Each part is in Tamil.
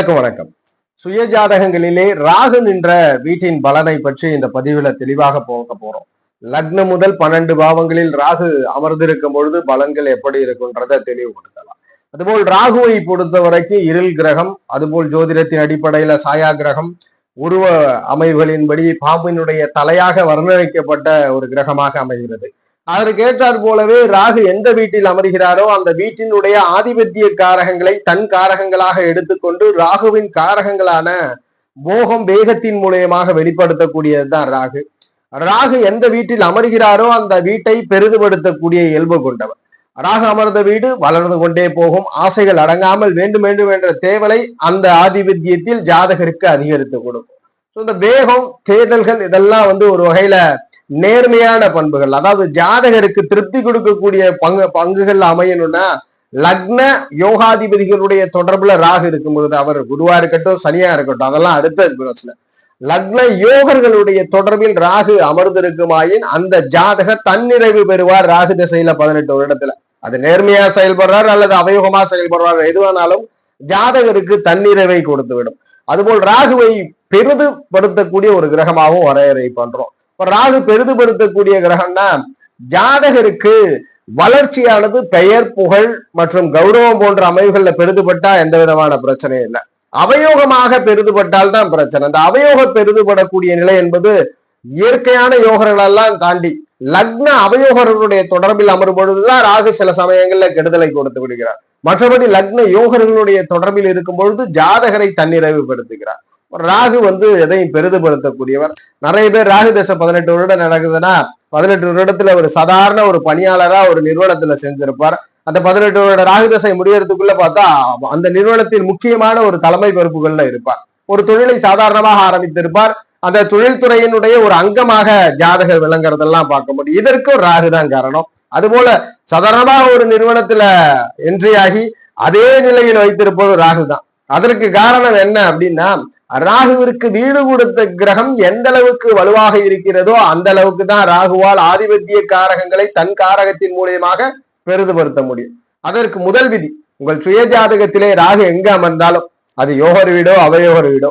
அனைவருக்கும் வணக்கம். சுய ஜாதகங்களிலே ராகு நின்ற வீட்டின் பலனை பற்றி இந்த பதிவுல தெளிவாக போக போறோம். லக்னம் முதல் பன்னெண்டு பாவங்களில் ராகு அமர்ந்திருக்கும் பொழுது பலன்கள் எப்படி இருக்குன்றதை தெளிவுபடுத்தலாம். அதுபோல் ராகுவை பொறுத்த வரைக்கும் இருள் கிரகம் அதுபோல் ஜோதிடத்தின் அடிப்படையில சாயா கிரகம் உருவ அமைவுகளின்படி பாம்பினுடைய தலையாக வர்ணனைக்கப்பட்ட ஒரு கிரகமாக அமைகிறது. அதற்கு ஏற்றாற் போலவே ராகு எந்த வீட்டில் அமர்கிறாரோ அந்த வீட்டினுடைய ஆதிபத்திய காரகங்களை தன் காரகங்களாக எடுத்துக்கொண்டு ராகுவின் காரகங்களான போகம் வேகத்தின் மூலியமாக வெளிப்படுத்தக்கூடியதுதான் ராகு. ராகு எந்த வீட்டில் அமர்கிறாரோ அந்த வீட்டை பெரிதுபடுத்தக்கூடிய இயல்பு கொண்டவர். ராகு அமர்ந்த வீடு வளர்ந்து கொண்டே போகும். ஆசைகள் அடங்காமல் வேண்டும் வேண்டும் என்ற தேவலை அந்த ஆதிபத்தியத்தில் ஜாதகருக்கு அதிகரித்து கொடுக்கும். ஸோ இந்த வேகம் தேர்தல்கள் இதெல்லாம் வந்து ஒரு வகையில நேர்மையான பண்புகள். அதாவது ஜாதகருக்கு திருப்தி கொடுக்கக்கூடிய பங்கு பங்குகள் அமையணும்னா லக்ன யோகாதிபதிகளுடைய தொடர்புல ராகு இருக்கும் பொழுது அவர் குருவா இருக்கட்டும் சனியா இருக்கட்டும் அதெல்லாம் அடுத்த பிரச்சனை. லக்ன யோகர்களுடைய தொடர்பில் ராகு அமர்ந்திருக்குமாயின் அந்த ஜாதக தன்னிறைவு பெறுவார் ராகு திசையில பதினெட்டு வருடத்துல. அது நேர்மையா செயல்படுறார் அல்லது அவயோகமா செயல்படுறார் எதுவானாலும் ஜாதகருக்கு தன்னிறைவை கொடுத்து விடும் அதுபோல் ராகுவை பெரிதுபடுத்தக்கூடிய ஒரு கிரகமாகவும் வரையறை பண்றோம். ராகு பெரிதுபடுத்தக்கூடிய கிரகம்னா ஜாதகருக்கு வளர்ச்சியானது பெயர் புகழ் மற்றும் கௌரவம் போன்ற அமைவுகள்ல பெரிதுபட்டா எந்த விதமான பிரச்சனையும் இல்லை. அவயோகமாக பெரிதுபட்டால் தான் பிரச்சனை. அந்த அவயோக பெரிதுபடக்கூடிய நிலை என்பது இயற்கையான யோகர்களெல்லாம் தாண்டி லக்ன அவயோகர்களுடைய தொடர்பில் அமரும் பொழுதுதான் ராகு சில சமயங்கள்ல கெடுதலை கொடுத்து விடுகிறார். மற்றபடி லக்ன யோகர்களுடைய தொடர்பில் இருக்கும் பொழுது ஜாதகரை தன்னிறைவுபடுத்துகிறார். ராகு வந்து எதையும் பெரிதுபடுத்தக்கூடியவர். நிறைய பேர் ராகு தசை பதினெட்டு வருடம் நடக்குதுன்னா பதினெட்டு வருடத்துல ஒரு சாதாரண ஒரு பணியாளரா ஒரு நிறுவனத்துல செஞ்சிருப்பார் அந்த பதினெட்டு வருட ராகு தசை முடியறதுக்குள்ள பார்த்தா அந்த நிறுவனத்தின் முக்கியமான ஒரு தலைமை பொறுப்புகள்ல இருப்பார். ஒரு தொழிலை சாதாரணமாக ஆரம்பித்திருப்பார். அந்த தொழில்துறையினுடைய ஒரு அங்கமாக ஜாதகர் விளங்குறதெல்லாம் பார்க்க முடியும். இதற்கும் ராகு தான் காரணம். அதுபோல சாதாரணமாக ஒரு நிறுவனத்துல என்ட்ரி ஆகி அதே நிலையில் வைத்திருப்பது ராகு தான். அதற்கு காரணம் என்ன அப்படின்னா ராகுவிற்கு வீடு கொடுத்த கிரகம் எந்த அளவுக்கு வலுவாக இருக்கிறதோ அந்த அளவுக்கு தான் ராகுவால் ஆதிபத்திய காரகங்களை தன் காரகத்தின் மூலியமாக பெரிதுபடுத்த முடியும். அதற்கு முதல் விதி உங்கள் சுய ஜாதகத்திலே ராகு எங்க அமர்ந்தாலும் அது யோகர் வீடோ அவயோகர் வீடோ.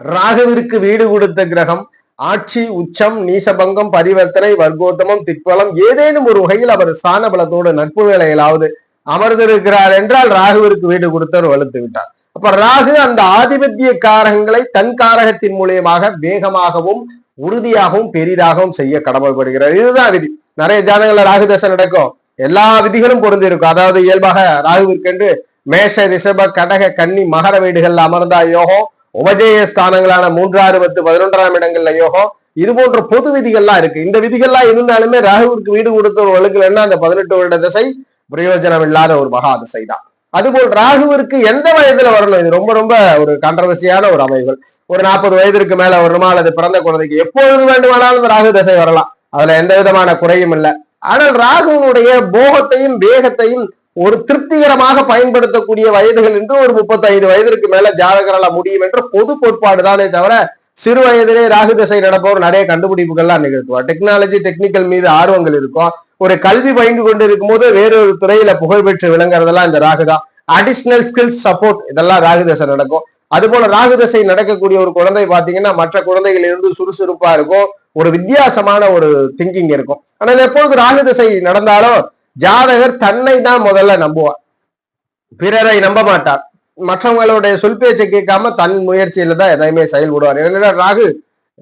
ராகுவிற்கு வீடு கொடுத்த கிரகம் ஆட்சி உச்சம் நீசபங்கம் பரிவர்த்தனை வர்க்கோத்தமம் திக்பலம் ஏதேனும் ஒரு வகையில் அவர் ஸ்தான பலத்தோடு நட்பு வேலையிலாவது அமர்ந்திருக்கிறார் என்றால் ராகுவிற்கு வீடு கொடுத்தவர் வலுத்து விட்டார். அப்ப ராகு அந்த ஆதிபத்திய காரகங்களை தன் காரகத்தின் மூலியமாக வேகமாகவும் உறுதியாகவும் பெரிதாகவும் செய்ய கடமைப்படுகிறார் இதுதான் விதி. நிறைய ஜாதகங்கள்ல ராகு தசை நடக்கும். எல்லா விதிகளும் பொருந்திருக்கும். அதாவது இயல்பாக ராகுவிற்கென்று மேஷ ரிஷப கடக கன்னி மகர வீடுகள்ல அமர்ந்தா யோகம் உபஜய ஸ்தானங்களான மூன்றாறு பத்து பதினொன்றாம் இடங்கள்ல யோகம். இது போன்ற பொது விதிகள்லாம் இருக்கு. இந்த விதிகள்லாம் இருந்தாலுமே ராகுவிற்கு வீடு கொடுத்த ஒரு வழக்குலன்னா அந்த பதினெட்டு வருட திசை பிரயோஜனம் இல்லாத ஒரு மகா திசை தான் அதுபோல் ராகுவிற்கு எந்த வயதுல வரணும்? இது ரொம்ப ரொம்ப ஒரு கான்ட்ரவர்சியான ஒரு அமைவுகள் ஒரு நாற்பது வயதிற்கு மேல வருமா அல்லது பிறந்த குழந்தைக்கு எப்பொழுது வேண்டுமானாலும் ராகு தசை வரலாம். அதுல எந்த விதமான குறையும் இல்லை. ஆனால் ராகுவினுடைய போகத்தையும் வேகத்தையும் ஒரு திருப்திகரமாக பயன்படுத்தக்கூடிய வயதுகள் என்று ஒரு முப்பத்தைந்து வயதிற்கு மேல ஜாதகரால முடியும் என்ற பொது கோட்பாடு தானே தவிர சிறு வயதிலே ராகு தசை நடப்பவர் நிறைய கண்டுபிடிப்புகள்லாம் நிகழ்த்துவார். டெக்னாலஜி டெக்னிக்கல் மீது ஆர்வங்கள் இருக்கும். ஒரு கல்வி பயின்று கொண்டு இருக்கும் போது வேறொரு துறையில புகழ்பெற்று விளங்குறதெல்லாம் இந்த ராகு தான் ஸ்கில்ஸ் சப்போர்ட் இதெல்லாம் ராகு தசை நடக்கும். அது போல ராகு தசை நடக்கக்கூடிய ஒரு குழந்தை பாத்தீங்கன்னா மற்ற குழந்தைகள் இருந்து சுறுசுறுப்பா இருக்கும். ஒரு வித்தியாசமான ஒரு திங்கிங் இருக்கும். ஆனால் எப்பொழுது ராகு தசை நடந்தாலும் ஜாதகர் தன்னை தான் முதல்ல நம்புவார். பிறரை நம்ப மாட்டார். மற்றவங்களுடைய சொல் பேச்சை கேட்காம தன் முயற்சியில தான் எதையுமே செயல்படுவார். ஏன்னா ராகு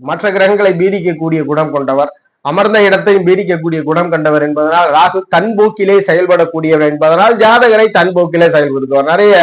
மற்ற கிரகங்களை பீடிக்கக்கூடிய குணம் கொண்டவர். அமர்ந்த இடத்தையும் பீடிக்கக்கூடிய குணம் கண்டவர் என்பதனால் ராகு தன் போக்கிலே செயல்படக்கூடியவர் என்பதனால் ஜாதகரை தன் போக்கிலே செயல்படுத்துவார். நிறைய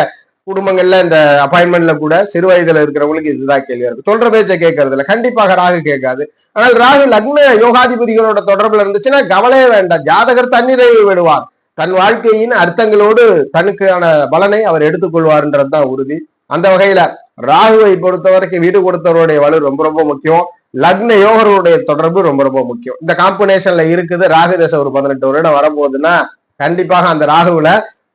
குடும்பங்கள்ல இந்த அப்பாயின்மெண்ட்ல கூட சிறு வயதுல இருக்கிறவங்களுக்கு இதுதான் கேள்வியா இருக்கு. சொல்ற பேச்சை கேட்கறது இல்ல. கண்டிப்பாக ராகு கேட்காது. ஆனால் ராகு லக்ன யோகாதிபதிகளோட தொடர்புல இருந்துச்சுன்னா கவலையே வேண்டாம். ஜாதகர் தன்னிறைவு விடுவார். தன் வாழ்க்கையின் அர்த்தங்களோடு தனக்கான பலனை அவர் எடுத்துக்கொள்வார்ன்றதுதான் உறுதி. அந்த வகையில ராகுவை பொறுத்த வரைக்கும் வீடு கொடுத்தவருடைய வலு ரொம்ப ரொம்ப முக்கியம். லக்ன யோகருடைய தொடர்பு ரொம்ப ரொம்ப முக்கியம். இந்த காம்பினேஷன்ல இருக்குது ராகு தசை ஒரு பதினெட்டு வருடம் வரப்போகுதுன்னா கண்டிப்பாக அந்த ராகுல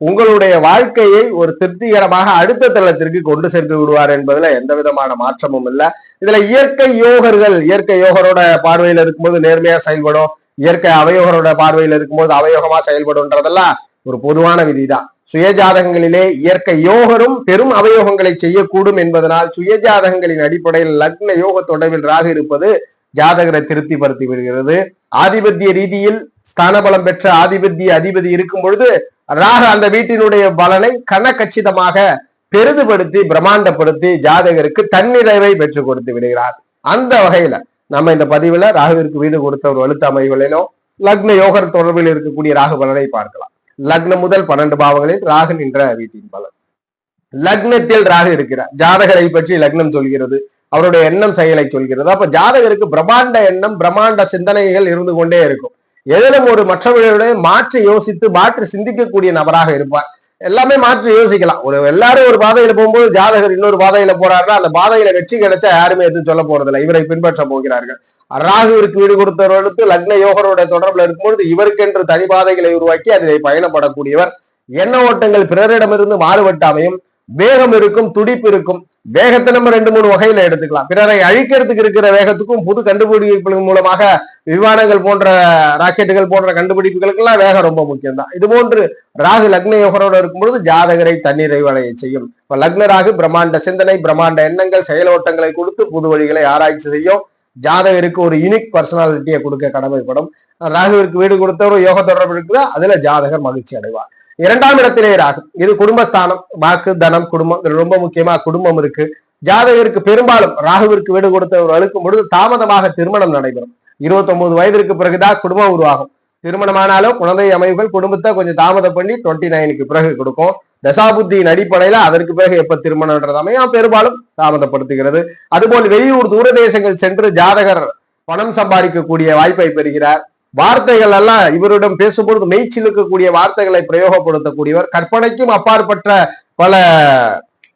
உங்களுடைய வாழ்க்கையை ஒரு திருப்திகரமாக அடுத்த தளத்திற்கு கொண்டு சென்று விடுவார் என்பதுல எந்த விதமான மாற்றமும் இல்லை. இதுல இயற்கை யோகர்கள் இயற்கை யோகரோட பார்வையில இருக்கும்போது நேர்மையா செயல்படும் இயற்கை அவயோகரோட பார்வையில இருக்கும்போது அவயோகமா செயல்படும்ன்றதெல்லாம் ஒரு பொதுவான விதிதான். சுயஜாதகங்களிலே இயற்கை யோகரும் பெரும் அவயோகங்களை செய்யக்கூடும் என்பதனால் சுயஜாதகங்களின் அடிப்படையில் லக்ன யோக தொடர்பில் ராகு இருப்பது ஜாதகரை திருப்திப்படுத்தி விடுகிறது. ஆதிபத்திய ரீதியில் ஸ்தானபலம் பெற்ற ஆதிபத்திய அதிபதி இருக்கும் பொழுது ராக அந்த வீட்டினுடைய பலனை கனகச்சிதமாக பெரிதுபடுத்தி பிரம்மாண்டப்படுத்தி ஜாதகருக்கு தன்னிறைவை பெற்றுக் கொடுத்து விடுகிறார். அந்த வகையில நம்ம இந்த பதிவுல ராகுவிற்கு வீடு கொடுத்த ஒரு வலுத்த அமைவுகளிலும் லக்ன யோகர் தொடர்பில் இருக்கக்கூடிய ராகு பலனை பார்க்கலாம். லக்னம் முதல் பன்னெண்டு பாவங்களில் ராகு நின்ற வீட்டின் பலன். லக்னத்தில் ராகு இருக்கிறார். ஜாதகரை பற்றி லக்னம் சொல்கிறது அவருடைய எண்ணம் செயலை சொல்கிறது. அப்ப ஜாதகருக்கு பிரம்மாண்ட எண்ணம் பிரம்மாண்ட சிந்தனைகள் இருந்து கொண்டே இருக்கும். எதிலும் ஒரு மற்றவர்களுடைய மாற்றி யோசித்து மாற்றி சிந்திக்கக்கூடிய நபராக இருப்பார். எல்லாமே மாற்றி யோசிக்கலாம். ஒரு எல்லாரும் ஒரு பாதையில போகும்போது ஜாதகர் இன்னொரு பாதையில போறாருன்னா அந்த பாதையில வெற்றி கிடைச்சா யாருமே எதுவும் சொல்ல போறதில்லை. இவரை பின்பற்ற போகிறார்கள். ராகுவிற்கு வீடு கொடுத்தவர்களுக்கு லக்ன யோகரோட தொடர்புல இருக்கும்பொழுது இவருக்கென்று தனி பாதைகளை உருவாக்கி அதிலே பயணப்படக்கூடியவர். எண்ண ஓட்டங்கள் பிறரிடமிருந்து மாறுபட்டாமையும் வேகம் இருக்கும் துடிப்பு இருக்கும். வேகத்தை நம்ம ரெண்டு மூணு வகையில எடுத்துக்கலாம். பிறரை அழிக்கிறதுக்கு இருக்கிற வேகத்துக்கும் புது கண்டுபிடிப்புகள் மூலமாக விமானங்கள் போன்ற ராக்கெட்டுகள் போன்ற கண்டுபிடிப்புகளுக்கெல்லாம் வேகம் ரொம்ப முக்கியம் தான் இது போன்று ராகு லக்ன யோகரோட இருக்கும்பொழுது ஜாதகரை தண்ணீரை வளைய செய்யும். இப்போ லக்ன ராகு பிரம்மாண்ட சிந்தனை பிரம்மாண்ட எண்ணங்கள் செயலோட்டங்களை கொடுத்து புது வழிகளை ஆராய்ச்சி செய்யும். ஜாதகருக்கு ஒரு யூனிக் பர்சனாலிட்டியை கொடுக்க கடமைப்படும். ராகுவிற்கு வீடு கொடுத்த ஒரு யோக தொடர்பு இருக்குதா? அதுல ஜாதகர் மகிழ்ச்சி அடைவார். இரண்டாம் இடத்திலே ராகு. இது குடும்பஸ்தானம். வாக்கு தனம் குடும்பம். இதுல ரொம்ப முக்கியமா குடும்பம் இருக்கு. ஜாதகருக்கு பெரும்பாலும் ராகுவிற்கு வீடு கொடுத்தவர் அழுக்கும் பொழுது தாமதமாக திருமணம் நடைபெறும். இருபத்தொன்பது வயதிற்கு பிறகுதான் குடும்பம் உருவாகும். திருமணமானாலும் குழந்தை அமைவுகள் குடும்பத்தை கொஞ்சம் தாமதம் பண்ணி டுவெண்ட்டி நைனுக்கு பிறகு கொடுக்கும். தசாபுத்தியின் அடிப்படையில அதற்கு பிறகு எப்ப திருமணம்ன்றது அமையும். பெரும்பாலும் தாமதப்படுத்துகிறது. அதுபோல் வெளியூர் தூரதேசங்கள் சென்று ஜாதகர் பணம் சம்பாதிக்கக்கூடிய வாய்ப்பை பெறுகிறார். வார்த்தைகள் எல்லாம் இவரிடம் பேசும்பொழுது மெய்ச்சிலுக்கக்கூடிய வார்த்தைகளை பிரயோகப்படுத்தக்கூடியவர். கற்பனைக்கும் அப்பாற்பட்ட பல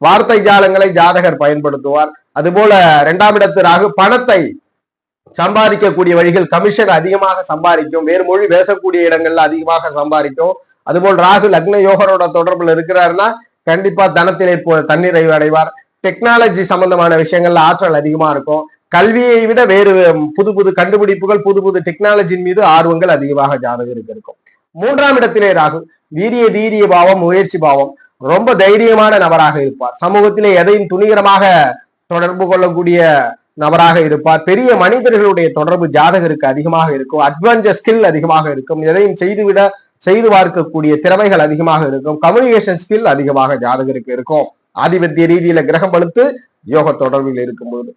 வார்த்தை ஜாலங்களை ஜாதகர் பயன்படுத்துவார். அதுபோல இரண்டாம் இடத்து பணத்தை சம்பாதிக்கக்கூடிய வழிகள் கமிஷன் அதிகமாக சம்பாதிக்கும். வேறு மொழி பேசக்கூடிய இடங்கள்ல அதிகமாக சம்பாதிக்கும். அதுபோல் ராகு லக்ன யோகரோட தொடர்புல இருக்கிறாருன்னா கண்டிப்பா தனத்திலே போ தன்னிறைவு அடைவார். டெக்னாலஜி சம்பந்தமான விஷயங்கள்ல ஆற்றல் அதிகமா இருக்கும். கல்வியை விட வேறு புது புது கண்டுபிடிப்புகள் புது புது டெக்னாலஜியின் மீது ஆர்வங்கள் அதிகமாக ஜாதகருக்கு இருக்கும். மூன்றாம் இடத்திலே ராகு வீரிய தீரிய பாவம் முயற்சி பாவம். ரொம்ப தைரியமான நபராக இருப்பார். சமூகத்திலே எதையும் துணிகரமாக தொடர்பு கொள்ளக்கூடிய நபராக இருப்பார். பெரிய மனிதர்களுடைய தொடர்பு ஜாதகருக்கு அதிகமாக இருக்கும். அட்வான்ஸ் ஸ்கில் அதிகமாக இருக்கும். எதையும் செய்துவிட செய்து பார்க்கக்கூடிய திறமைகள் அதிகமாக இருக்கும். கம்யூனிகேஷன் ஸ்கில் அதிகமாக ஜாதகருக்கு இருக்கும். ஆதிபத்திய ரீதியில கிரகம் பழுத்து யோக தொடர்பில் இருக்கும்போது.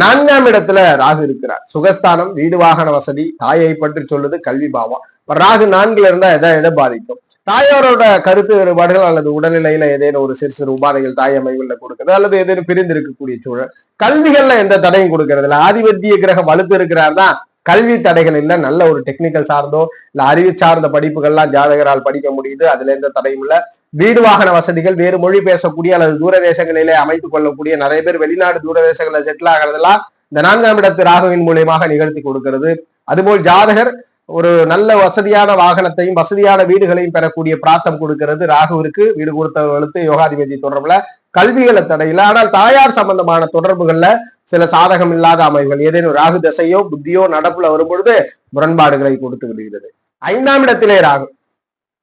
நான்காம் இடத்துல ராகு இருக்கிறார். சுகஸ்தானம் வீடு வாகன வசதி தாயை பற்றி சொல்லுது கல்வி பாவம். இப்ப ராகு நான்குல இருந்தா எதை எதை பாதிக்கும்? தாயாரோட கருத்து வேறுபாடுகள் அல்லது உடல்நிலையில ஏதேனும் ஒரு சிறு சிறு உபாதைகள் தாய் அமைவுல கொடுக்குது அல்லது ஏதேனும் பிரிந்து இருக்கக்கூடிய சூழல் கல்விகள்ல எந்த தடையும் கொடுக்கறது இல்ல. ஆதிபத்திய கிரகம் வலுத்து இருக்கிறார் தான் கல்வி தடைகள் இல்ல. நல்ல ஒரு டெக்னிக்கல் சார்ந்தோ இல்ல அறிவு சார்ந்த படிப்புகள்லாம் ஜாதகரால் படிக்க முடியுது. அதுல எந்த தடையும் இல்ல. வீடு வாகன வசதிகள் வேறு மொழி பேசக்கூடிய அல்லது தூர தேசங்களிலே அமைத்துக் கொள்ளக்கூடிய நிறைய பேர் வெளிநாடு தூர தேசங்களில் செட்டில் ஆகிறதெல்லாம் இந்த நான்காம் இடத்து ராகுவின் மூலியமாக நிகழ்த்தி கொடுக்கிறது. அதுபோல் ஜாதகர் ஒரு நல்ல வசதியான வாகனத்தையும் வசதியான வீடுகளையும் பெறக்கூடிய பிராத்தம் கொடுக்கிறது ராகுவிற்கு. வீடு கொடுத்தவர்களுக்கு யோகாதிபதி தொடர்புல கல்விகளை தடையில ஆனால் தாயார் சம்பந்தமான தொடர்புகள்ல சில சாதகம் இல்லாத அமைவுகள் ஏதேனும் ராகு தசையோ புத்தியோ நடப்புல வரும்பொழுது முரண்பாடுகளை கொடுத்து விடுகிறது. ஐந்தாம் இடத்திலே ராகு.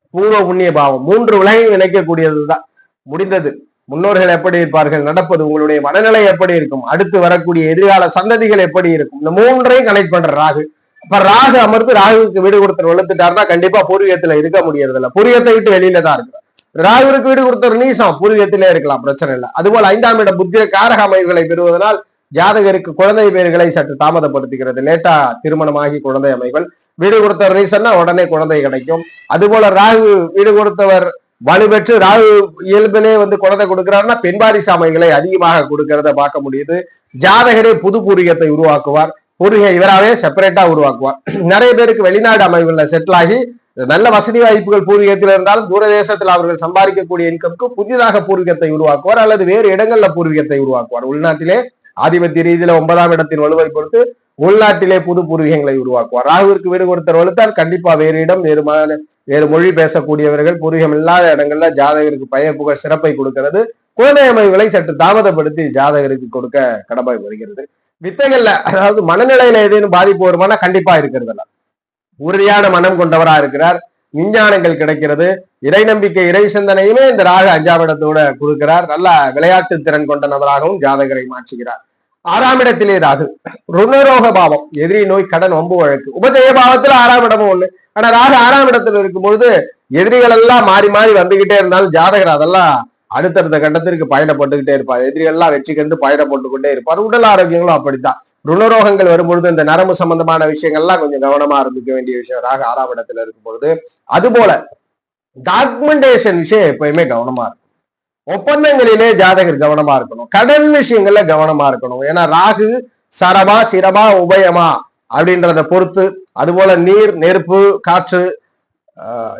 பூர்வ புண்ணிய பாவம். மூன்று உலகையும் இணைக்கக்கூடியதுதான். முடிந்தது. முன்னோர்கள் எப்படி இருப்பார்கள்? நடப்பது உங்களுடைய மனநிலை எப்படி இருக்கும்? அடுத்து வரக்கூடிய எதிர்கால சந்ததிகள் எப்படி இருக்கும்? இந்த மூன்றையும் கனெக்ட் பண்ற ராகு. இப்ப ராகு அமர்ந்து ராகுவுக்கு வீடு கொடுத்து வளர்த்துட்டாருன்னா கண்டிப்பா பூர்வீகத்துல இருக்க முடியறது இல்ல பூர்வீகத்தை விட்டு வெளியில தான் இருக்கு ராகுவிற்கு வீடு கொடுத்த நீசம் பூர்வீகத்திலே இருக்கலாம் பிரச்சனை இல்லை. அதுபோல் ஐந்தாம் இடம் புத்திர காரக அமைவுகளை பெறுவதனால் ஜாதகருக்கு குழந்தை பேர்களை சற்று தாமதப்படுத்துகிறது லேட்டா திருமணமாகி குழந்தை அமைகள் வீடு கொடுத்தவர் ரீசன்னா உடனே குழந்தை கிடைக்கும். அதுபோல ராகு வீடு கொடுத்தவர் வலுப்பெற்று ராகு இயல்பிலே வந்து குழந்தை கொடுக்கிறாருன்னா பெண்பாரிசு அமைகளை அதிகமாக கொடுக்கிறத பார்க்க முடியுது. ஜாதகரே புது பூர்வீகத்தை உருவாக்குவார். பூர்வீக இவராகவே செப்பரேட்டா உருவாக்குவார். நிறைய பேருக்கு வெளிநாடு அமைவுல செட்டில் ஆகி நல்ல வசதி வாய்ப்புகள் பூர்வீகத்தில் இருந்தாலும் தூரதேசத்தில் அவர்கள் சம்பாதிக்கக்கூடிய இன்கம்க்கு புதிதாக பூர்வீகத்தை உருவாக்குவார் அல்லது வேறு இடங்கள்ல பூர்வீகத்தை உருவாக்குவார். உள்நாட்டிலே ஆதிபத்திய ரீதியில ஒன்பதாம் இடத்தின் வலுவை பொறுத்து உள்நாட்டிலே புது பூர்வீகங்களை உருவாக்குவார். ராகுவிற்கு வீடு கொடுத்த வலுத்தால் கண்டிப்பா வேறு இடம் வேறு வேறு மொழி பேசக்கூடியவர்கள் பூர்வீகம் இல்லாத இடங்கள்ல ஜாதகருக்கு பெயர் புகழ் சிறப்பை கொடுக்கிறது. குழந்தை அமைவுகளை சற்று தாமதப்படுத்தி ஜாதகருக்கு கொடுக்க கடமை வருகிறது. வித்தைகள்ல அதாவது மனநிலையில ஏதேனும் பாதிப்பு வருமானா கண்டிப்பா இருக்கிறதுல உறுதியான மனம் கொண்டவரா இருக்கிறார். விஞ்ஞானங்கள் கிடைக்கிறது. இறை நம்பிக்கை இறை சிந்தனையுமே இந்த ராக அஞ்சாம் இடத்தோட கொடுக்கிறார். நல்ல விளையாட்டு திறன் கொண்ட நபராகவும் ஜாதகரை மாற்றுகிறார். ஆறாம் இடத்திலே ராகு. ருணரோக பாவம் எதிரி நோய் கடன் வம்பு வழக்கு. உபஜய பாவத்துல ஆறாம் இடமும் ஒண்ணு. ஆனா ராகு ஆறாம் இடத்துல இருக்கும் பொழுது எதிரிகள் எல்லாம் மாறி மாறி வந்துகிட்டே இருந்தாலும் ஜாதகர் அதெல்லாம் அடுத்தடுத்த கட்டத்திற்கு பயணப்பட்டுக்கிட்டே இருப்பார். எதிரிகள் எல்லாம் வெற்றி கண்டு பயணப்பட்டு கொண்டே இருப்பார். உடல் ஆரோக்கியங்களும் அப்படித்தான். ருணரோகங்கள் வரும்பொழுது இந்த நரம்பு சம்பந்தமான விஷயங்கள்லாம் கொஞ்சம் கவனமா இருந்துக்க வேண்டிய விஷயம். ராக ஆறாம் இடத்துல இருக்கும் பொழுது அது போல டாக்குமெண்டேஷன் விஷயம் எப்பயுமே கவனமா இருக்கும். ஒப்பந்தங்களிலே ஜாதகர் கவனமா இருக்கணும். கடன் விஷயங்கள்ல கவனமா இருக்கணும். ஏன்னா ராகு சரமா சிரமா உபயமா அப்படின்றத பொறுத்து அதுபோல நீர் நெருப்பு காற்று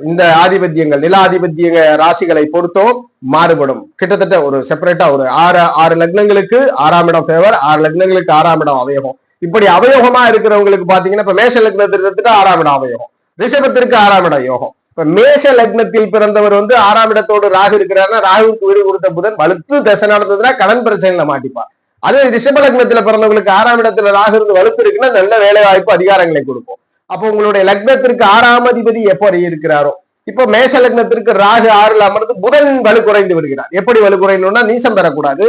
இந்த ஆதிபத்தியங்கள் நில ஆதிபத்திய ராசிகளை பொறுத்தும் மாறுபடும். கிட்டத்தட்ட ஒரு செப்பரேட்டா ஒரு ஆறு ஆறு லக்னங்களுக்கு ஆறாம் இடம் ஃபேவர் ஆறு லக்னங்களுக்கு ஆறாம் இடம் அவயோகம் இப்படி அவயோகமா இருக்கிறவங்களுக்கு பாத்தீங்கன்னா இப்ப மேஷ லக்னத்திற்கு ஆறாம் இடம் அவயோகம் ரிஷபத்திற்கு ஆறாம் இடம் யோகம். இப்ப மேஷ லக்னத்தில் பிறந்தவர் வந்து ஆறாம் இடத்தோடு ராகு இருக்கிறாருன்னா ராகுவுக்கு வீடு கொடுத்த புதன் வலுத்து தசை நடந்ததுன்னா கடன் பிரச்சனையில மாட்டிப்பார். அதே ரிஷப லக்னத்துல பிறந்தவங்களுக்கு ஆறாம் இடத்துல ராகு இருந்து வலுத்து இருக்குன்னா நல்ல வேலை வாய்ப்பு அதிகாரங்களை கொடுக்கும். அப்போ உங்களுடைய லக்னத்திற்கு ஆறாம் அதிபதி எப்படி இருக்கிறாரோ இப்போ மேஷ லக்னத்திற்கு ராகு ஆறுல அமர்ந்து புதன் வலு குறைந்து வருகிறார் எப்படி வலு குறையணும்னா நீசம் பெறக்கூடாது.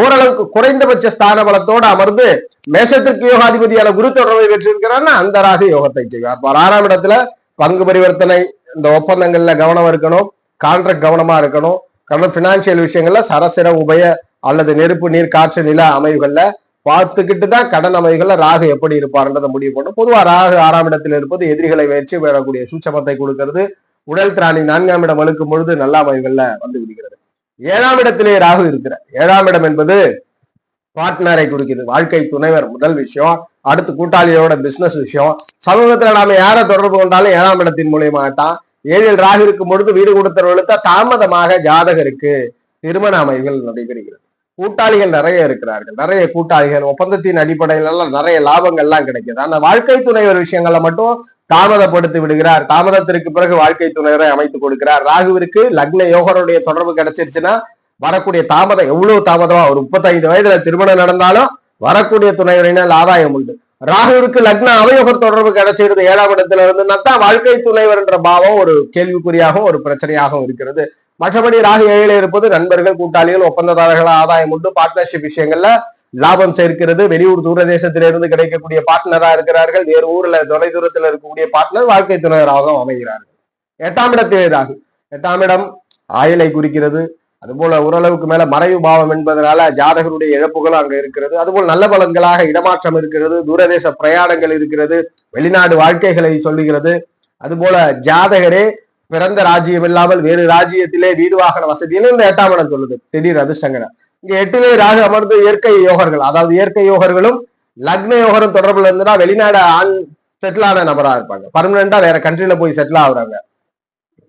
ஓரளவுக்கு குறைந்தபட்ச ஸ்தான பலத்தோடு அமர்ந்து மேஷத்திற்கு யோகாதிபதியான குரு தொடர்பை பெற்றிருக்கிறார்னா அந்த ராகு யோகத்தை செய்வார். அப்ப ஆறாம் இடத்துல பங்கு பரிவர்த்தனை இந்த ஒப்பந்தங்கள்ல கவனம் இருக்கணும் கான்ட்ராக்ட் கவனமா இருக்கணும். கவனம் பினான்சியல் விஷயங்கள்ல சரசிர உபய அல்லது நெருப்பு நீர் காற்று நில அமைவுகள்ல பார்த்துக்கிட்டு தான் கடன் அமைவுகள்ல ராகு எப்படி இருப்பார்ன்றதை முடிவு பண்ணும். பொதுவா ராகு ஆறாம் இடத்தில் இருப்பது எதிரிகளை வெற்றி பெறக்கூடிய சூட்சமத்தை கொடுக்கிறது. உடல் திராணி நான்காம் இடம் அழுக்கும் பொழுது நல்ல அமைவுகள்ல வந்து விடுகிறது. ஏழாம் இடத்திலே ராகு இருக்கிறார். ஏழாம் இடம் என்பது பார்ட்னரை குறிக்கிறது வாழ்க்கை துணைவர் முதல் விஷயம். அடுத்து கூட்டாளியோட பிசினஸ் விஷயம். சமூகத்துல நாம யாரை தொடர்பு கொண்டாலும் ஏழாம் இடத்தின் மூலியமா தான் ஏழில் ராகு இருக்கும் பொழுது வீடு கொடுத்தவர்களுக்கு தாமதமாக ஜாதகருக்கு திருமண அமைவுகள் நடைபெறுகிறது. கூட்டாளிகள் நிறைய இருக்கிறார்கள். நிறைய கூட்டாளிகள் ஒப்பந்தத்தின் அடிப்படையில எல்லாம் நிறைய லாபங்கள் எல்லாம் கிடைக்குது. அந்த வாழ்க்கை துணைவர் விஷயங்களை மட்டும் தாமதப்படுத்தி விடுகிறார். தாமதத்திற்கு பிறகு வாழ்க்கை துணைவரை அமைத்து கொடுக்கிறார். ராகுவிற்கு லக்ன யோகருடைய தொடர்பு கிடைச்சிருச்சுன்னா வரக்கூடிய தாமதம் எவ்வளவு தாமதமா ஒரு முப்பத்தைந்து வயதுல திருமணம் நடந்தாலும் வரக்கூடிய துணைவரினால் ஆதாயம் உண்டு. ராகுவிற்கு லக்ன அவயோக தொடர்பு கிடைச்சிருந்த ஏழாம் இடத்துல இருந்துன்னா தான் வாழ்க்கை துணைவர் என்ற பாவம் ஒரு கேள்விக்குறியாகவும் ஒரு பிரச்சனையாகவும் இருக்கிறது. மற்றபடி ராகு ஏழில இருப்பது நண்பர்கள் கூட்டாளிகள் ஒப்பந்ததாரர்கள் ஆதாயம் உண்டு. பார்ட்னர்ஷிப் விஷயங்கள்ல லாபம் சேர்க்கிறது. வெளியூர் தூரதேசத்திலிருந்து கிடைக்கக்கூடிய பார்ட்னரா இருக்கிறார்கள். வேறு ஊர்ல தொலைதூரத்துல இருக்கக்கூடிய பார்ட்னர் வாழ்க்கை துணையராகவும் அமைகிறார்கள். எட்டாம் இடத்திலே ராகு எட்டாம் இடம் ஆயுளை குறிக்கிறது. அதுபோல ஓரளவுக்கு மேல மறைவு பாவம் என்பதனால ஜாதகருடைய இழப்புகளும் அங்க இருக்கிறது. அதுபோல் நல்ல பலன்களாக இடமாற்றம் இருக்கிறது. தூரதேச பிரயாணங்கள் இருக்கிறது. வெளிநாடு வாழ்க்கைகளை சொல்லுகிறது. அதுபோல ஜாதகரே பிறந்த ராஜ்யம் இல்லாமல் வேறு ராஜ்யத்திலே வீடு வாகன வசதின்னு இந்த எட்டாம் இடம் சொல்லுது. திடீர் அதிர்ஷ்டங்களை இங்க எட்டிலே ராக அமர்ந்து இயற்கை யோகர்கள் அதாவது இயற்கை யோகர்களும் லக்ன யோகரும் தொடர்புல இருந்துன்னா வெளிநாடு ஆண் செட்டில் ஆன நபரா இருப்பாங்க. பர்மனண்டா வேற கண்ட்ரில போய் செட்டில் ஆகுறாங்க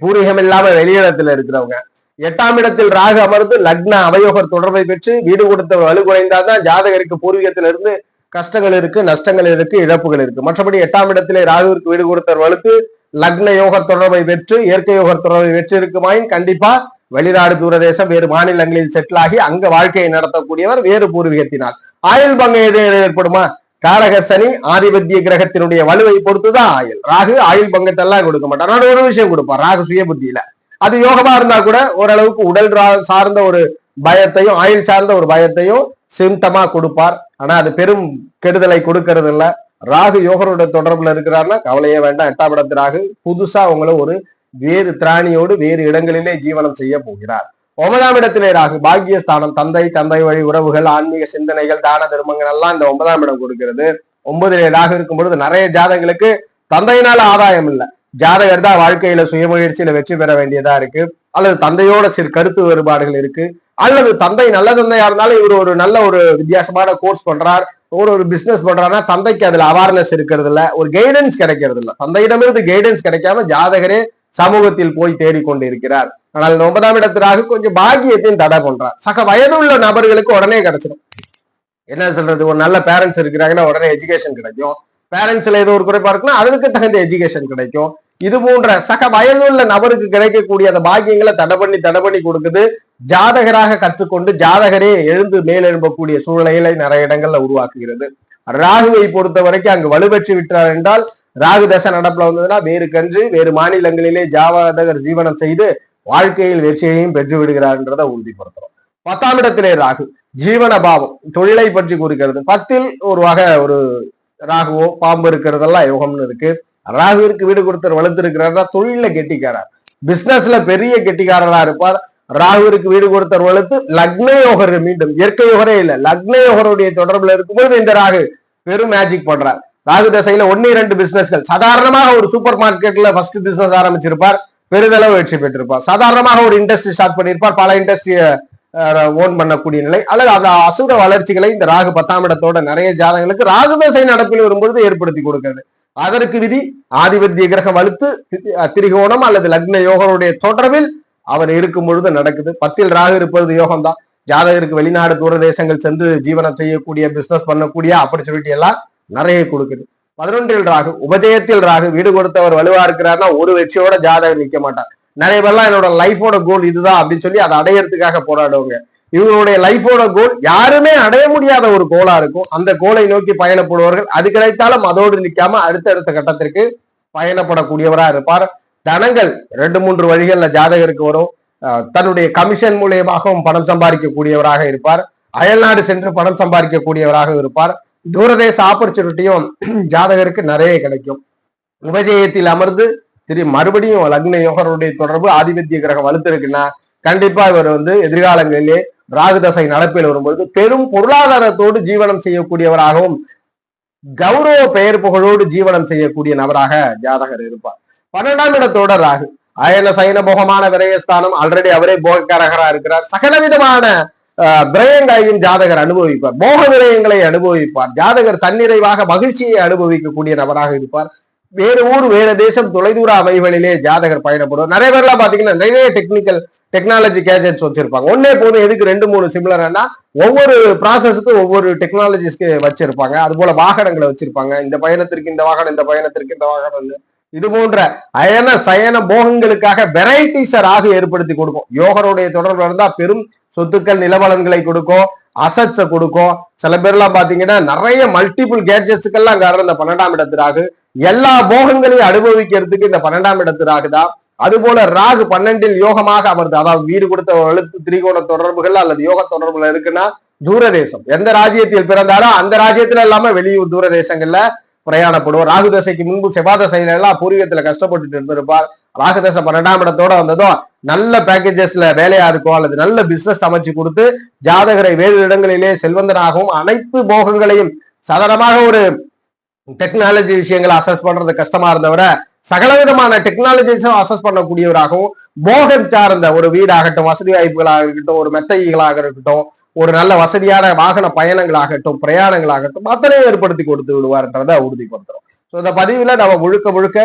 பூர்வீகம் இல்லாம வெளியிடத்துல இருக்கிறவங்க. எட்டாம் இடத்தில் ராகு அமர்ந்து லக்ன அவயோகர் தொடர்பை பெற்று வீடு கொடுத்த வலு குறைந்தாதான் ஜாதகருக்கு பூர்வீகத்திலிருந்து இருந்து கஷ்டங்கள் இருக்கு நஷ்டங்கள் இருக்கு இழப்புகள் இருக்கு. மற்றபடி எட்டாம் இடத்திலே ராகுவிற்கு வீடு கொடுத்தவர்களுக்கு லக்ன யோக தொடர்பை பெற்று இயற்கை யோக தொடர்பை பெற்று இருக்குமாயின் கண்டிப்பா வெளிநாடு தூரதேசம் வேறு மாநிலங்களில் செட்டில் ஆகி அங்க வாழ்க்கையை நடத்தக்கூடியவர் வேறு பூர்வீகத்தினால். ஆயுள் பங்கம் எது ஏற்படுமா? காரக சனி ஆதிபத்திய கிரகத்தினுடைய வலுவை பொறுத்துதான் ஆயுள். ராகு ஆயுள் பங்கத்தெல்லாம் கொடுக்க மாட்டார். ஆனா ஒரு விஷயம் கொடுப்பார். ராகு சுய புத்தியில. அது யோகமா இருந்தா கூட ஓரளவுக்கு உடல் ரா- சார்ந்த ஒரு பயத்தையும் ஆயுள் சார்ந்த ஒரு பயத்தையும் சிம்டமா கொடுப்பார். ஆனா அது பெரும் கெடுதலை கொடுக்கறது இல்லை ராகு யோகரோட தொடர்புல இருக்கிறாருன்னா கவலையே வேண்டாம். எட்டாம் இடத்து ராகு புதுசா உங்களை ஒரு வேறு திராணியோடு வேறு இடங்களிலே ஜீவனம் செய்ய போகிறார். ஒன்பதாம் இடத்திலே ராகு பாக்கியஸ்தானம் தந்தை தந்தை வழி உறவுகள் ஆன்மீக சிந்தனைகள் தான தர்மங்கள் எல்லாம் இந்த ஒன்பதாம் இடம் கொடுக்கிறது. ஒன்பதிலே ராகு இருக்கும் பொழுது நிறைய ஜாதகங்களுக்கு தந்தையினால ஆதாயம் இல்லை. ஜாதகர் தான் வாழ்க்கையில சுயமுயற்சியில வெற்றி பெற வேண்டியதா இருக்கு. அல்லது தந்தையோட சிறு கருத்து வேறுபாடுகள் இருக்கு. அல்லது தந்தை நல்ல தந்தையா இருந்தாலும் இவர் ஒரு நல்ல ஒரு வித்தியாசமான கோர்ஸ் பண்றார். ஒரு ஒரு பிசினஸ் பண்றாருன்னா தந்தைக்கு அதுல அவேர்னஸ் இருக்கிறது இல்ல ஒரு கைடன்ஸ் கிடைக்கிறது இல்ல தந்தையிடமிருந்து கைடன்ஸ் கிடைக்காம ஜாதகரே சமூகத்தில் போய் தேடிக்கொண்டு இருக்கிறார் ஆனால் ஒன்பதாம் இடத்திலாக கொஞ்சம் பாக்கியத்தையும் தடை பண்றார். சக வயதுள்ள நபர்களுக்கு உடனே கிடைச்சிடும் என்ன சொல்றது? ஒரு நல்ல பேரண்ட்ஸ் இருக்கிறாங்கன்னா உடனே எஜுகேஷன் கிடைக்கும். பேரண்ட்ஸ்ல ஏதோ ஒரு குறைப்பா இருக்குன்னா அதுக்கு தகுந்த எஜுகேஷன் கிடைக்கும். இது போன்ற சக வயதுள்ள நபருக்கு கிடைக்கக்கூடிய அந்த பாக்கியங்களை தடை பண்ணி தடை பண்ணி கொடுக்குது. ஜாதகராக கற்றுக்கொண்டு ஜாதகரே எழுந்து மேலெழும்பக்கூடிய சூழ்நிலைகளை நிறைய இடங்கள்ல உருவாக்குகிறது. ராகுவை பொறுத்த வரைக்கும் அங்கு வலுப்பெற்று விட்டார் என்றால் ராகு தசை நடப்புல வந்ததுன்னா வேறு கன்று வேறு மாநிலங்களிலே ஜாதகர் ஜீவனம் செய்து வாழ்க்கையில் வெற்றியையும் பெற்று விடுகிறார்ன்றதை உறுதிப்படுத்துறோம். பத்தாம் இடத்திலே ராகு ஜீவன பாவம் தொழிலை பற்றி குறிக்கிறது பத்தில் ஒரு வகை ஒரு ராகுவோ பாம்பு இருக்கிறதெல்லாம் யோகம்னு இருக்கு. ராகுவிற்கு வீடு கொடுத்தவர் வலுத்திருக்கிறாரா தொழில கெட்டிக்காரர். பிசினஸ்ல பெரிய கெட்டிக்காரரா இருப்பார். ராகுவிற்கு வீடு கொடுத்தவர் வலுத்து லக்ன யோகர் மீண்டும் இயற்கை யோகரே இல்ல. லக்ன யோகருடைய தொடர்புல இருக்கும்போது இந்த ராகு பெரும் மேஜிக் பண்றார். ராகு தசையில ஒன்னு இரண்டு பிசினஸ்கள் சாதாரணமாக ஒரு சூப்பர் மார்க்கெட்ல ஃபர்ஸ்ட் பிசினஸ் ஆரம்பிச்சிருப்பார் பெரிதளவு வெற்றி பெற்றிருப்பார். சாதாரணமாக ஒரு இண்டஸ்ட்ரி ஸ்டார்ட் பண்ணியிருப்பார் பல இண்டஸ்ட்ரியை ஓன் பண்ணக்கூடிய நிலை. அல்லது அந்த அசுர வளர்ச்சிகளை இந்த ராகு பத்தாம் இடத்தோட நிறைய ஜாதகங்களுக்கு ராகுதசை நடப்பில் வரும்பொழுது ஏற்படுத்தி கொடுக்கிறது அதற்கு விதி ஆதிபத்திய கிரகம் வலுத்து திரிகோணம் அல்லது லக்ன யோகனுடைய தொடர்பில் அவர் இருக்கும் பொழுது நடக்குது. பத்தில் ராகு இருப்பது யோகம் தான் ஜாதகருக்கு வெளிநாடு தூர தேசங்கள் சென்று ஜீவனம் செய்யக்கூடிய பிசினஸ் பண்ணக்கூடிய ஆப்பர்ச்சுனிட்டி எல்லாம் நிறைய கொடுக்குது. பதினொன்றில் ராகு உபஜயத்தில் ராகு வீடு கொடுத்தவர் வலுவா இருக்கிறாருன்னா ஒரு வெற்றியோட ஜாதகர் நிக்க மாட்டார். நிறைய பேர்லாம் என்னோட லைஃபோட கோல் இதுதான் அப்படின்னு சொல்லி அதை அடையறதுக்காக போராடுவாங்க. இவங்களுடைய லைஃபோட கோல் யாருமே அடைய முடியாத ஒரு கோலா இருக்கும். அந்த கோலை நோக்கி பயணப்படுவார்கள் அது கிடைத்தாலும் அதோடு அடுத்த அடுத்தடுத்த கட்டத்திற்கு பயணப்படக்கூடியவரா இருப்பார். தனங்கள் ரெண்டு மூன்று வழிகள்ல ஜாதகருக்கு வரும். தன்னுடைய கமிஷன் மூலியமாகவும் பணம் சம்பாதிக்கக்கூடியவராக இருப்பார். அயல்நாடு சென்று பணம் சம்பாதிக்கக்கூடியவராக இருப்பார். தூரதேச ஆப்பர்ச்சுனிட்டியும் ஜாதகருக்கு நிறைய கிடைக்கும். உபஜயத்தில் அமர்ந்து திரு மறுபடியும் லக்ன யோகருடைய தொடர்பு ஆதிபத்திய கிரகம் வலுத்திருக்குன்னா கண்டிப்பா இவர் வந்து எதிர்காலங்களிலே ராகுதசை நடப்பில் வரும்போது பெரும் பொருளாதாரத்தோடு ஜீவனம் செய்யக்கூடியவராகவும் கௌரவ பெயர் புகழோடு ஜீவனம் செய்யக்கூடிய நபராக ஜாதகர் இருப்பார். பன்னெண்டாம் இடத்தோட ராகு. அயன சைன போகமான விரயஸ்தானம் ஆல்ரெடி அவரே போகக்காரகரா இருக்கிறார். சகலவிதமான பிரயங்களையும் ஜாதகர் அனுபவிப்பார். போக விரயங்களை அனுபவிப்பார். ஜாதகர் தன்னிறைவாக மகிழ்ச்சியை அனுபவிக்கக்கூடிய நபராக இருப்பார். வேறு ஊர் வேறு தேசம் தொலைதூர அமைவுகளிலே ஜாதகர் பயணப்படுவார். நிறைய பேர்லாம் பாத்தீங்கன்னா நிறைய டெக்னிக்கல் டெக்னாலஜி கேஜெட்ஸ் வச்சிருப்பாங்க. ஒன்னே போதும் எதுக்கு ரெண்டு மூணு சிமிலர்னா ஒவ்வொரு ப்ராசஸ்க்கு ஒவ்வொரு டெக்னாலஜிஸ்க்கு வச்சிருப்பாங்க. அது போல வாகனங்களை வச்சிருப்பாங்க. இந்த பயணத்திற்கு இந்த வாகனம் இந்த பயணத்திற்கு இந்த வாகனம். இது போன்ற அயன சயன போகங்களுக்காக வெரைட்டிஸை ராகு ஏற்படுத்தி கொடுக்கும். யோகருடைய தொடர்பு இருந்தா பெரும் சொத்துக்கள் நிலவலன்களை கொடுக்கும் அசட்ஸை கொடுக்கும். சில பேர்லாம் பாத்தீங்கன்னா நிறைய மல்டிபிள் கேட்ஜெட்ஸுக்கெல்லாம் காரணம் இந்த பன்னெண்டாம் இடத்து ராகு. எல்லா போகங்களையும் அனுபவிக்கிறதுக்கு இந்த பன்னெண்டாம் இடத்து ராகு தான். அது போல ராகு பன்னெண்டில் யோகமாக அமர்ந்து அதாவது வீடு கொடுத்த எழுத்து திரிகோண தொடர்புகள் அல்லது யோக தொடர்புல இருக்குன்னா தூரதேசம். எந்த ராஜ்யத்தில் பிறந்தாலும் அந்த ராஜ்யத்துல இல்லாம வெளியூர் தூரதேசங்கள்ல பிரயாணப்படுவோம். ராகுதசைக்கு முன்பு செவ்வாதசையில எல்லாம் பூர்வீகத்துல கஷ்டப்பட்டுட்டு இருந்திருப்பார் ராகுதசை பன்னெண்டாம் இடத்தோட வந்ததும் நல்ல பேக்கேஜஸ்ல வேலையா இருக்கும் அல்லது நல்ல பிசினஸ் அமைச்சு கொடுத்து ஜாதகரை வேறு இடங்களிலே செல்வந்தனாகவும் அனைத்து போகங்களையும் சாதாரணமாக ஒரு டெக்னாலஜி விஷயங்களை அசஸ் பண்றது கஷ்டமா இருந்தவரை சகல விதமான டெக்னாலஜிஸும் அசஸ் பண்ணக்கூடியவராகவும் போகம் சார்ந்த ஒரு வீடாகட்டும் வசதி வாய்ப்புகளாக இருக்கட்டும் ஒரு மெத்தைகளாக இருக்கட்டும் ஒரு நல்ல வசதியான வாகன பயணங்களாகட்டும் பிரயாணங்களாகட்டும் அத்தனையும் ஏற்படுத்தி கொடுத்து விடுவார்ன்றதை உறுதிப்படுத்துறோம். ஸோ இந்த பதிவுல நம்ம முழுக்க முழுக்க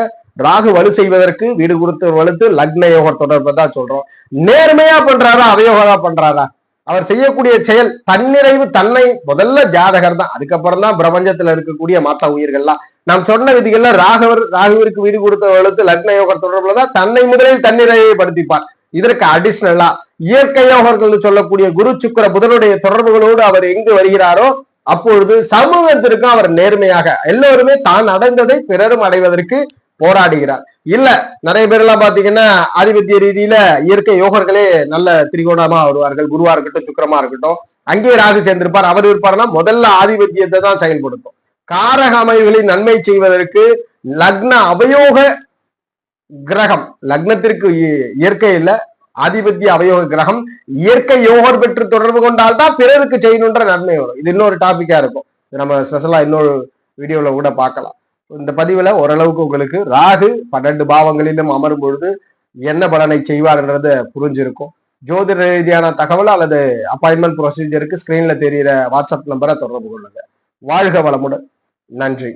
ராகு வலு செய்வதற்கு வீடு கொடுத்து வலுத்து லக்ன யோக தொடர்பு தான் சொல்றோம். நேர்மையா பண்றாரா அவயோகா பண்றாரா? அவர் செய்யக்கூடிய செயல் தன்னிறைவு தன்னை முதல்ல ஜாதகர் தான் அதுக்கப்புறம் தான் பிரபஞ்சத்துல இருக்கக்கூடிய மத்த உயிர்கள்லாம் நாம் சொன்ன விதிகள்ல ராகவர் ராகுவிற்கு வீடு கொடுத்த வலுத்து லக்ன யோகர் தொடர்புல தான் தன்னை முதலில் தன்னிறைவை படுத்திப்பார். இதற்கு அடிஷனலா இயற்கை யோகர்கள் சொல்லக்கூடிய குரு சுக்கர புதனுடைய தொடர்புகளோடு அவர் எங்கு வருகிறாரோ அப்பொழுது சமூகத்திற்கும் அவர் நேர்மையாக எல்லோருமே தான் அடைந்ததை பிறரும் அடைவதற்கு போராடுகிறார். இல்ல நிறைய பேர் எல்லாம் பாத்தீங்கன்னா ஆதிபத்திய ரீதியில இயற்கை யோகர்களே நல்ல திரிகோணமா வருவார்கள். குருவா இருக்கட்டும் சுக்கரமா இருக்கட்டும். அங்கே ராகு சேர்ந்திருப்பார் அவர் இருப்பார்னா முதல்ல ஆதிபத்தியத்தை தான் செயல்படுத்தும். காரக அமைவுகளின் நன்மை செய்வதற்கு லக்ன அவயோக கிரகம். லக்னத்திற்கு இயற்கை இல்ல ஆதிபத்திய அவயோக கிரகம். இயற்கை யோகர் பெற்று தொடர்பு கொண்டால் தான் பிறருக்கு செய்யணுன்ற நன்மை வரும். இது இன்னொரு டாபிக்கா இருக்கும். நம்ம ஸ்பெஷலா இன்னொரு வீடியோல கூட பார்க்கலாம். இந்த பதிவுல ஓரளவுக்கு உங்களுக்கு ராகு பன்னெண்டு பாவங்களிலும் அமரும் பொழுது என்ன பலனை செய்வார்ன்றத புரிஞ்சிருக்கும். ஜோதிட ரீதியான தகவல் அல்லது அப்பாயின்மெண்ட் ப்ரொசீஜருக்கு ஸ்கிரீன்ல தெரியிற வாட்ஸ்அப் நம்பரை தொடர்பு கொள்ளுங்க. வாழ்க வளமுடன். நன்றி.